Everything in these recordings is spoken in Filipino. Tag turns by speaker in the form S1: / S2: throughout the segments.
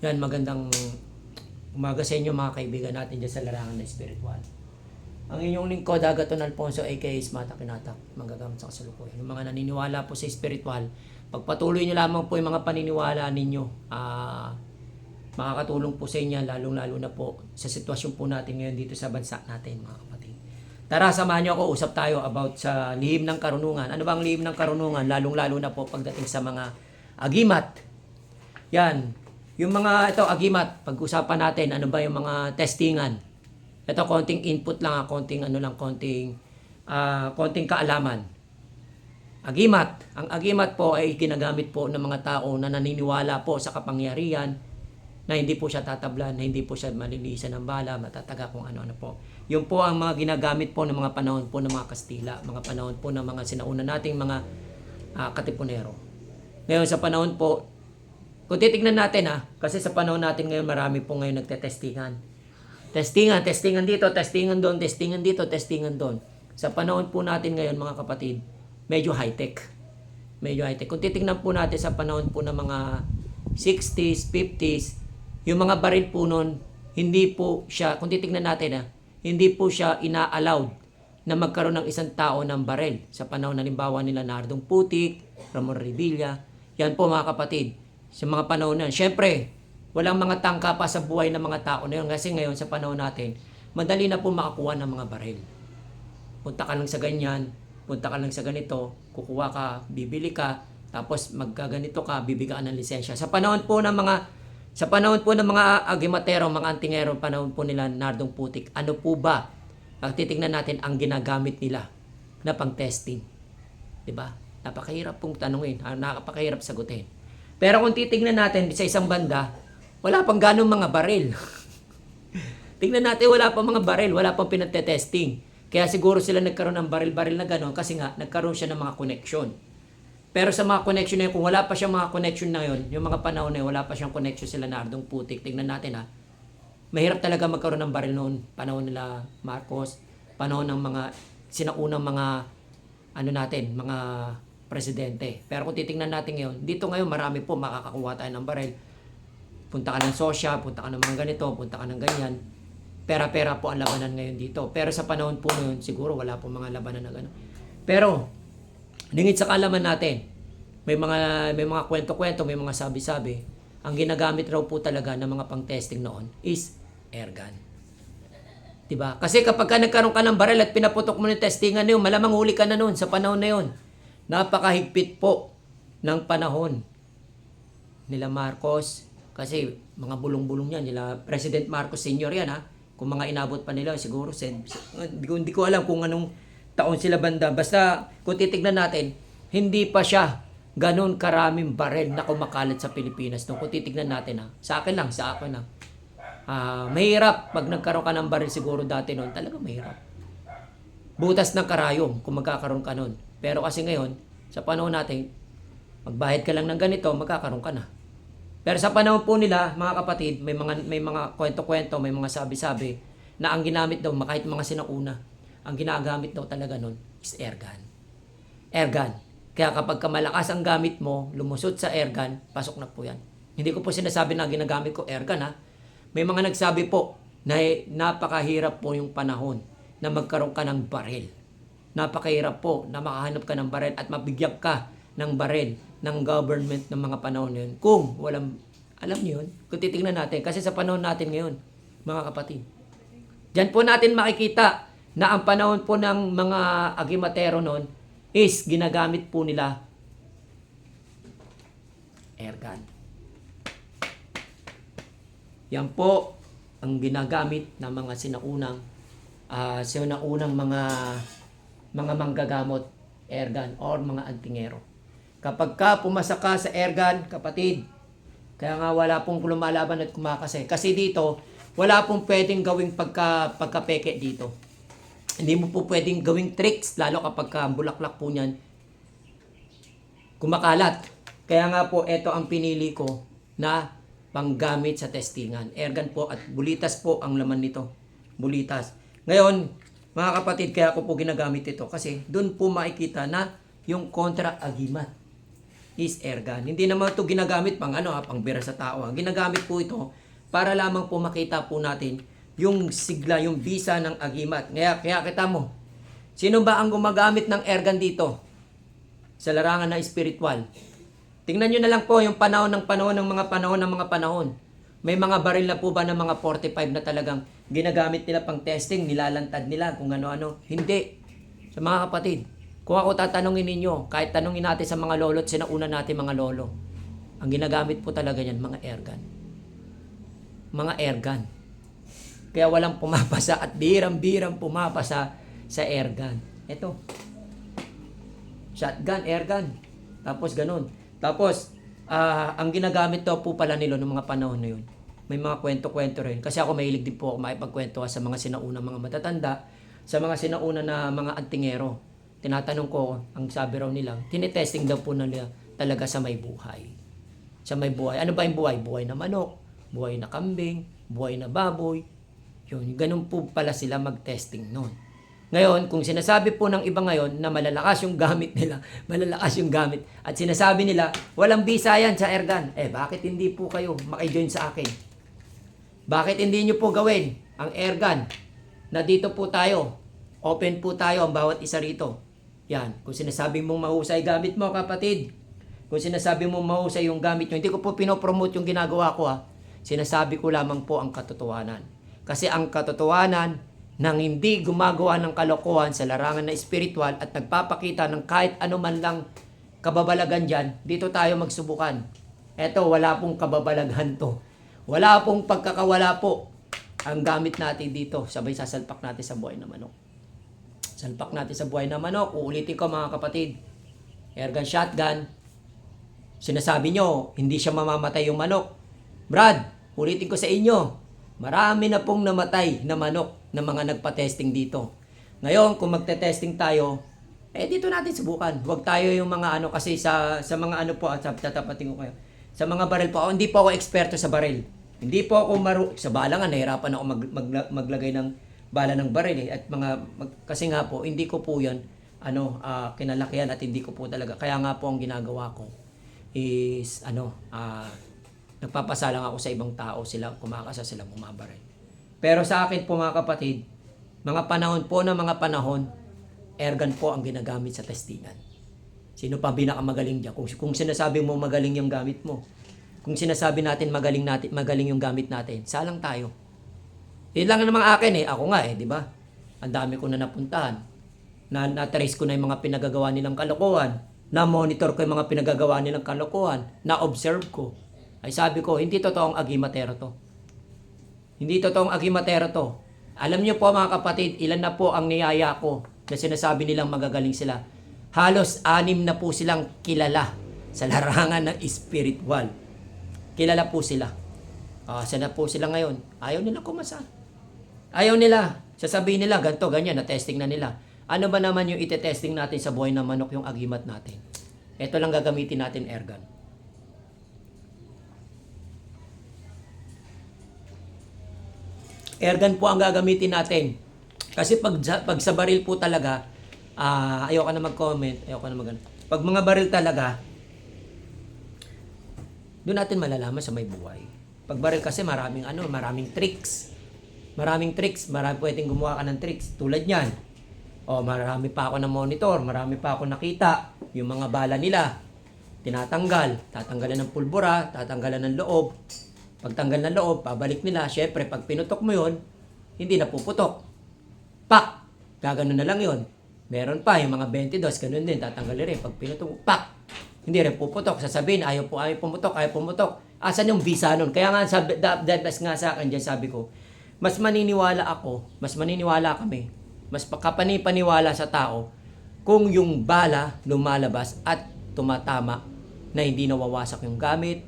S1: Yan, magandang umaga sa inyo mga kaibigan natin dyan sa larangan na spiritual. Ang inyong lingkod, Agaton Alfonso, aka Smata Kinatak, manggagamit sa kasalukuyan. Yung mga naniniwala po sa spiritual, pagpatuloy nyo lamang po yung mga paniniwala ninyo. Ah, makakatulong po sa inyo, lalong-lalo na po sa sitwasyon po natin ngayon dito sa bansa natin, mga kapatid. Tara, samahan nyo ako, usap tayo about sa lihim ng karunungan. Ano bang lihim ng karunungan? Lalong-lalo na po pagdating sa mga agimat. Yan. Yung mga, ito, agimat, pag-usapan natin, ano ba yung mga testingan. Ito, konting input lang, ah, konting ano lang, konting, ah, konting kaalaman. Agimat. Ang agimat po ay ginagamit po ng mga tao na naniniwala po sa kapangyarihan na hindi po siya tatablan, na hindi po siya malilisan ng bala, matataga kung ano-ano po. Yung po ang mga ginagamit po ng mga panahon po ng mga Kastila, mga panahon po ng mga sinauna nating mga ah, katipunero. Ngayon sa panahon po, kung titignan natin ha, kasi sa panahon natin ngayon marami po ngayon nagtetestingan. Testingan, testingan dito, testingan doon, testingan dito, testingan doon. Sa panahon po natin ngayon mga kapatid, medyo high-tech. Medyo high-tech. Kung titignan po natin sa panahon po ng mga 60s, 50s, yung mga baril po noon, hindi po siya, kung titignan natin ha, hindi po siya ina-allowed na magkaroon ng isang tao ng baril. Sa panahon halimbawa nila Nardong Putik, Ramon Revilla, yan po mga kapatid. Sa mga panahon na, syempre, walang mga tangka pa sa buhay ng mga tao na yun. Kasi ngayon sa panahon natin, madali na po makakuha ng mga baril. Punta ka lang sa ganyan, punta ka lang sa ganito, kukuha ka, bibili ka, tapos magkaganito ka, bibigyan ng lisensya. Sa panahon po ng mga sa panahon po ng mga agimatero, mga antingero, panahon po nila Nardong Putik, ano po ba ang titingnan natin ang ginagamit nila na pang-testing? 'Di ba? Napakahirap pong tanungin, ah, napakahirap sagutin. Pero kung titingnan natin sa isang banda, wala pang ganong mga baril. Tingnan natin, wala pang mga baril, wala pang pinagte-testing. Kaya siguro sila nagkaroon ng baril-baril na gano'n kasi nga nagkaroon siya ng mga connection. Pero sa mga connection na yun, kung wala pa siyang mga connection na yun, yung mga panahon na yun, wala pa siyang connection sila na Ardong Putik, tingnan natin ha. Mahirap talaga magkaroon ng baril noon. Panahon nila Marcos, panahon ng mga sinaunang mga ano natin, mga presidente. Pero kung titingnan natin ngayon, dito ngayon marami po makakakuha tayo ng baril. Punta ka ng sosya, punta ka ng mga ganito, punta ka ng ganyan. Pera-pera po ang labanan ngayon dito. Pero sa panahon po ngayon, siguro wala po mga labanan na gano'n. Pero, lingid sa kalaman natin, may mga may mga kwento-kwento, may mga sabi-sabi. Ang ginagamit raw po talaga ng mga pang-testing noon is airgun. 'Di ba? Kasi kapag ka nagkaroon ka ng baril at pinaputok mo ng testingan na yun, malamang huli ka na noon sa panahon na yun. Napakahigpit po ng panahon nila Marcos. Kasi mga bulong-bulong yan nila President Marcos Senior yan ha? Kung mga inabot pa nila siguro sen, hindi, ko, hindi ko alam kung anong taon sila banda. Basta kung titignan natin hindi pa siya ganun karaming barel na kumakalat sa Pilipinas nung kung titignan natin ha? Sa akin lang sa akin lang. Ah, mahirap pag nagkaroon ka ng baril siguro dati noon. Talaga mahirap. Butas ng karayom kung magkakaroon ka nun. Pero kasi ngayon, sa panahon natin, magbayad ka lang ng ganito, magkakaroon ka na. Pero sa panahon po nila, mga kapatid, may mga may mga kwento-kwento, may mga sabi-sabi na ang ginamit daw, kahit mga sinauna, ang ginagamit daw talaga nun is airgun. Airgun. Kaya kapag ka malakas ang gamit mo, lumusot sa airgun, pasok na po yan. Hindi ko po sinasabi na ginagamit ko airgun ha. May mga nagsabi po na eh, napakahirap po yung panahon na magkaroon ka ng baril. Napakahirap po na makahanap ka ng baril at mabigyan ka ng baril ng government ng mga panahon na yun. Kung walang, alam niyo yun, kung titingnan natin, kasi sa panahon natin ngayon, mga kapatid, Diyan po natin makikita na ang panahon po ng mga agimatero noon is ginagamit po nila airgun. Yan po ang ginagamit ng mga sinaunang ah sinaunang mga mga manggagamot airgun or mga antingero. Kapag ka pumasa ka sa airgun, kapatid, kaya nga wala pong lumalaban at kumakase. Kasi dito, wala pong pwedeng gawing pagka, pagkapeke dito. Hindi mo po pwedeng gawing tricks, lalo kapag ka bulaklak po niyan, kumakalat. Kaya nga po, ito ang pinili ko na panggamit sa testingan. Airgun po at bulitas po ang laman nito. Bulitas. Ngayon, mga kapatid, kaya ko po ginagamit ito kasi doon po makikita na yung kontra agimat. is air gun. Hindi naman ito ginagamit pang ano ha, pang bira sa tao. ha. Ginagamit po ito para lamang po makita po natin yung sigla, yung bisa ng agimat. Kaya, kaya kita mo, sino ba ang gumagamit ng air gun dito? Sa larangan na spiritual. Tingnan nyo na lang po yung panahon ng panahon ng mga panahon ng mga panahon. May mga baril na po ba ng mga 45 na talagang ginagamit nila pang testing, nilalantad nila kung ano-ano. Hindi. Sa mga kapatid, kung ako tatanungin ninyo, kahit tanungin natin sa mga lolo at sinauna natin mga lolo, ang ginagamit po talaga yan, mga airgun. Mga airgun. Kaya walang pumapasa at birang-birang pumapasa sa airgun. Ito. Shotgun, airgun. Tapos ganun. Tapos, ah, ang ginagamit daw po pala nila noong mga panahon na yun. May mga kwento-kwento rin. Kasi ako mahilig din po ako makipagkwento sa mga sinaunang mga matatanda, sa mga sinauna na mga antingero. Tinatanong ko, ang sabi raw nila, tinetesting daw po nila talaga sa may buhay. Sa may buhay. Ano ba yung buhay? Buhay na manok, buhay na kambing, buhay na baboy. Yun, ganun po pala sila mag-testing noon. Ngayon, kung sinasabi po ng iba ngayon na malalakas yung gamit nila, malalakas yung gamit, at sinasabi nila, walang bisa yan sa airgun, eh bakit hindi po kayo makijoin sa akin? Bakit hindi nyo po gawin ang airgun na dito po tayo, open po tayo ang bawat isa rito. Yan, kung sinasabi mong mahusay gamit mo kapatid, kung sinasabi mong mahusay yung gamit nyo, hindi ko po pinopromote yung ginagawa ko ha. Sinasabi ko lamang po ang katotohanan. Kasi ang katotohanan nang hindi gumagawa ng kalokohan sa larangan na espiritual at nagpapakita ng kahit ano man lang kababalagan dyan, dito tayo magsubukan. Eto, wala pong kababalaghan to. Wala pong pagkakawala po ang gamit natin dito. Sabay sasalpak natin sa buhay na manok. Salpak natin sa buhay na manok. Uulitin ko mga kapatid. Airgun shotgun. Sinasabi nyo, hindi siya mamamatay yung manok. Brad, ulitin ko sa inyo. Marami na pong namatay na manok na mga nagpa-testing dito. Ngayon, kung magte-testing tayo, eh dito natin subukan. Huwag tayo yung mga ano kasi sa sa mga ano po at tatapatin ko kayo. Sa mga baril po, ako, hindi po ako eksperto sa baril. Hindi po ako maru sa bala nga nahirapan ako mag, mag- maglagay ng bala ng baril eh. At mga mag- kasi nga po hindi ko po 'yan ano ah, kinalakihan at hindi ko po talaga. Kaya nga po ang ginagawa ko is ano ah nagpapasalang ako sa ibang tao sila kumakasa sila bumabaril. Pero sa akin po mga kapatid, mga panahon po na mga panahon, airgun po ang ginagamit sa testingan. Sino pa pinakamagaling diyan? Kung, kung sinasabi mo magaling yung gamit mo, kung sinasabi natin magaling natin magaling yung gamit natin, salang tayo. Yun lang naman akin eh, ako nga eh, di ba? Ang dami ko na napuntahan. Na na-trace ko na yung mga pinagagawa nilang kalokohan. Na-monitor ko yung mga pinagagawa nilang kalokohan. Na-observe ko. Ay sabi ko, hindi totoong agimatero to. Hindi totoong agimatero to. Alam niyo po mga kapatid, ilan na po ang niyaya ko na sinasabi nilang magagaling sila. Halos anim na po silang kilala sa larangan ng spiritual. Kilala po sila. Ah, saan na po sila ngayon? Ayaw nila kumasa. Ayaw nila. Sasabihin nila, ganto ganyan, na-testing na nila. Ano ba naman yung ite-testing natin sa buhay ng manok, yung agimat natin? Ito lang gagamitin natin, airgun. Airgun po ang gagamitin natin. Kasi pag, pag sa baril po talaga, ah ayoko na mag-comment, ayoko na mag Pag mga baril talaga, doon natin malalaman sa may buhay. Pag baril kasi maraming ano, maraming tricks. Maraming tricks, marami pwedeng gumawa ka ng tricks. Tulad niyan. O marami pa ako na monitor, marami pa ako nakita. Yung mga bala nila, tinatanggal. Tatanggalan ng pulbura, tatanggalan ng loob. Pagtanggal ng loob, pabalik nila. Syempre, pag pinutok mo yon hindi na puputok. Pak! Gaganon na lang yon Meron pa, yung mga 22, ganun din, tatanggalin rin. Pag pinutok, pak! Hindi rin puputok. Sasabihin, ayaw po, ayaw pumutok, ayaw pumutok. Asan yung visa nun? Kaya nga, sabi, that, that, nga sa akin dyan, sabi ko, mas maniniwala ako, mas maniniwala kami, mas kapani-paniwala sa tao kung yung bala lumalabas at tumatama na hindi nawawasak yung gamit,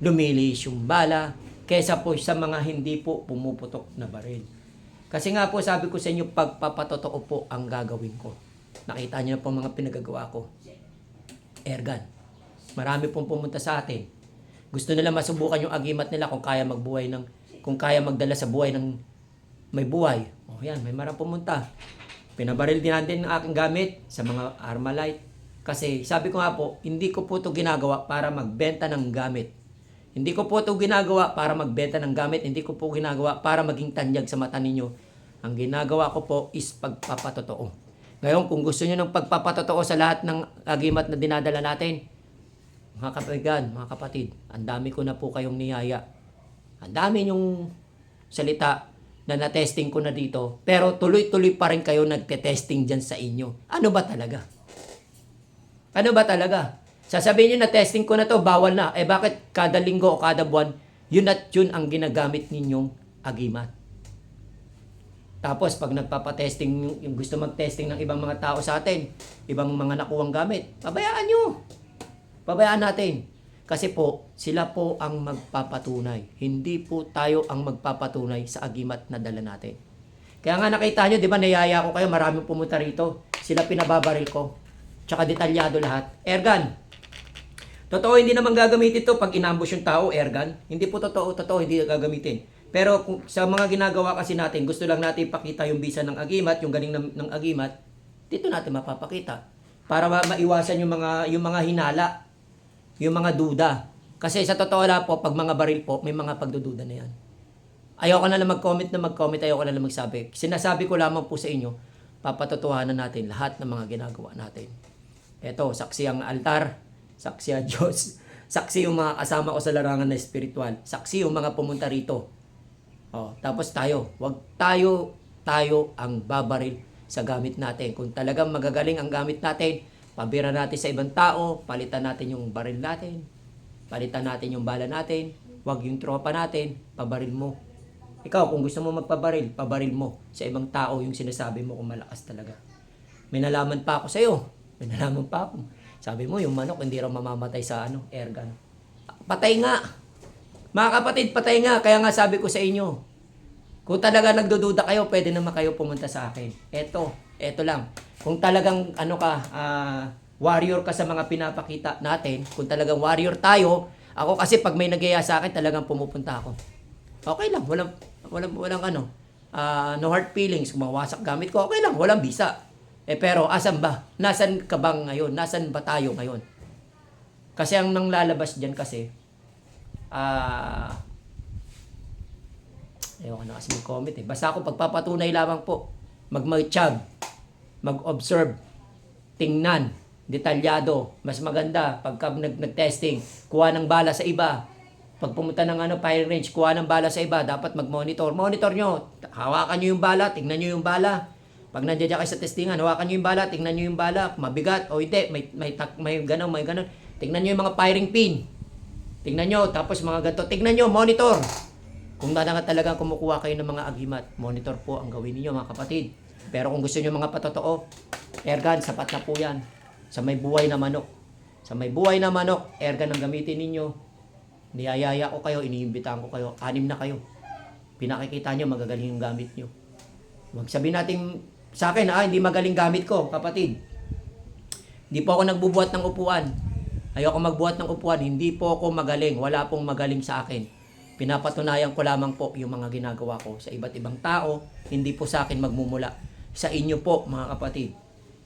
S1: lumilis yung bala, kesa po sa mga hindi po pumuputok na baril. Kasi nga po sabi ko sa inyo, pagpapatotoo po ang gagawin ko. Nakita niyo na po mga pinagagawa ko. Airgun. Marami pong pumunta sa atin. Gusto nila masubukan yung agimat nila kung kaya magbuhay ng kung kaya magdala sa buhay ng may buhay. O yan, may marang pumunta. Pinabaril din natin ang aking gamit sa mga Armalite. Kasi sabi ko nga po, hindi ko po ito ginagawa para magbenta ng gamit. Hindi ko po ito ginagawa para magbenta ng gamit. Hindi ko po ginagawa para maging tanyag sa mata ninyo. Ang ginagawa ko po is pagpapatotoo. Ngayon, kung gusto niyo ng pagpapatotoo sa lahat ng agimat na dinadala natin, mga kapatid, mga kapatid, ang dami ko na po kayong niyaya. Ang dami yung salita na na-testing ko na dito. Pero tuloy-tuloy pa rin kayo nagte-testing dyan sa inyo. Ano ba talaga? Ano ba talaga? Sasabihin nyo na testing ko na to, bawal na. Eh bakit kada linggo o kada buwan, yun at yun ang ginagamit ninyong agimat. Tapos pag nagpapatesting, yung, gusto mag-testing ng ibang mga tao sa atin, ibang mga nakuwang gamit, pabayaan nyo. Pabayaan natin. Kasi po, sila po ang magpapatunay. Hindi po tayo ang magpapatunay sa agimat na dala natin. Kaya nga nakita nyo, di ba, nayaya ko kayo, maraming pumunta rito. Sila pinababaril ko. Tsaka detalyado lahat. Airgun. Totoo, hindi naman gagamitin ito pag inambush yung tao, airgun. Hindi po totoo, totoo, hindi gagamitin. Pero kung, sa mga ginagawa kasi natin, gusto lang natin ipakita yung bisa ng agimat, yung galing ng, ng agimat, dito natin mapapakita. Para ma- maiwasan yung mga, yung mga hinala, yung mga duda. Kasi sa totoo lang po, pag mga baril po, may mga pagdududa na yan. Ayoko na lang mag-comment na mag-comment, ayoko na lang magsabi. Sinasabi ko lamang po sa inyo, papatotohanan natin lahat ng mga ginagawa natin. Ito, saksi ang altar, saksi ang Diyos, saksi yung mga kasama ko sa larangan na espiritual, saksi yung mga pumunta rito. Oh, tapos tayo, wag tayo, tayo ang babaril sa gamit natin. Kung talagang magagaling ang gamit natin, pabira natin sa ibang tao, palitan natin yung baril natin, palitan natin yung bala natin, wag yung tropa natin, pabaril mo. Ikaw, kung gusto mo magpabaril, pabaril mo sa ibang tao yung sinasabi mo kung malakas talaga. May nalaman pa ako sa iyo. May nalaman pa ako. Sabi mo, yung manok hindi raw mamamatay sa ano, airgun. Patay nga. Mga kapatid, patay nga. Kaya nga sabi ko sa inyo, kung talaga nagdududa kayo, pwede naman kayo pumunta sa akin. Eto, eto lang. Kung talagang ano ka, ah, warrior ka sa mga pinapakita natin, kung talagang warrior tayo, ako kasi pag may nagyaya sa akin, talagang pumupunta ako. Okay lang, walang, walang, walang ano, ah, no hard feelings, kung mawasak gamit ko, okay lang, walang bisa. Eh pero, asan ba? Nasaan ka bang ngayon? Nasaan ba tayo ngayon? Kasi ang nang lalabas dyan kasi, ah, Ayoko na kasi mag-comment eh. Basta ako pagpapatunay lamang po. Mag-matchag. Mag-observe. Tingnan. Detalyado. Mas maganda pagka nag- nag-testing. Kuha ng bala sa iba. Pag pumunta ng ano, firing range, kuha ng bala sa iba. Dapat mag-monitor. Monitor nyo. Hawakan nyo yung bala. Tingnan nyo yung bala. Pag nandiyan kayo sa testingan, hawakan nyo yung bala. Tingnan nyo yung bala. Mabigat o hindi. May, may, may ganun, may ganun. Tingnan nyo yung mga firing pin. Tingnan nyo. Tapos mga ganito. Tingnan nyo. Monitor. Kung talaga talagang kumukuha kayo ng mga agimat, monitor po ang gawin niyo mga kapatid. Pero kung gusto niyo mga patotoo, airgun, sapat na po yan. Sa may buhay na manok. Sa may buhay na manok, airgun ang gamitin ninyo. Niyayaya ko kayo, iniimbitahan ko kayo, anim na kayo. Pinakikita niyo, magagaling yung gamit niyo. Huwag sabihin natin sa akin, ah, hindi magaling gamit ko, kapatid. Hindi po ako nagbubuhat ng upuan. Ayoko magbuhat ng upuan, hindi po ako magaling. Wala pong magaling sa akin. Pinapatunayan ko lamang po yung mga ginagawa ko sa iba't ibang tao, hindi po sa akin magmumula. Sa inyo po, mga kapatid.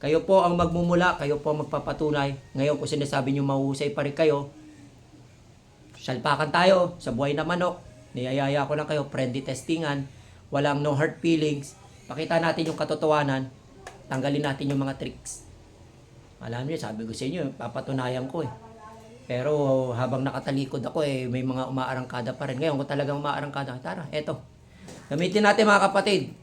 S1: Kayo po ang magmumula, kayo po ang magpapatunay. Ngayon, kung sinasabi nyo mahusay pa rin kayo, salpakan tayo sa buhay na manok. Niyayaya ko lang kayo, friendly testingan. Walang no hard feelings. Pakita natin yung katotohanan. Tanggalin natin yung mga tricks. Alam niyo, sabi ko sa inyo, papatunayan ko eh. Pero habang nakatalikod ako eh, may mga umaarangkada pa rin. Ngayon, kung talagang umaarangkada, tara, eto. Gamitin natin mga kapatid.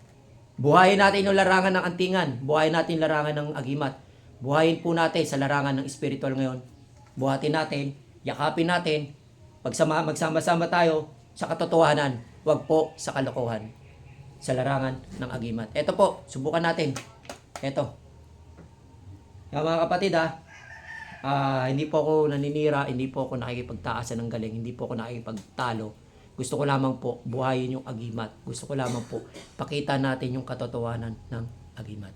S1: Buhayin natin yung larangan ng antingan. Buhayin natin yung larangan ng agimat. Buhayin po natin sa larangan ng spiritual ngayon. Buhatin natin, yakapin natin, pagsama, magsama-sama tayo sa katotohanan. Huwag po sa kalokohan. Sa larangan ng agimat. Eto po, subukan natin. Eto. Yan mga kapatid ha, Ah, hindi po ako naninira, hindi po ako nakikipagtaasan ng galing, hindi po ako nakikipagtalo. Gusto ko lamang po buhayin yung agimat. Gusto ko lamang po pakita natin yung katotohanan ng agimat.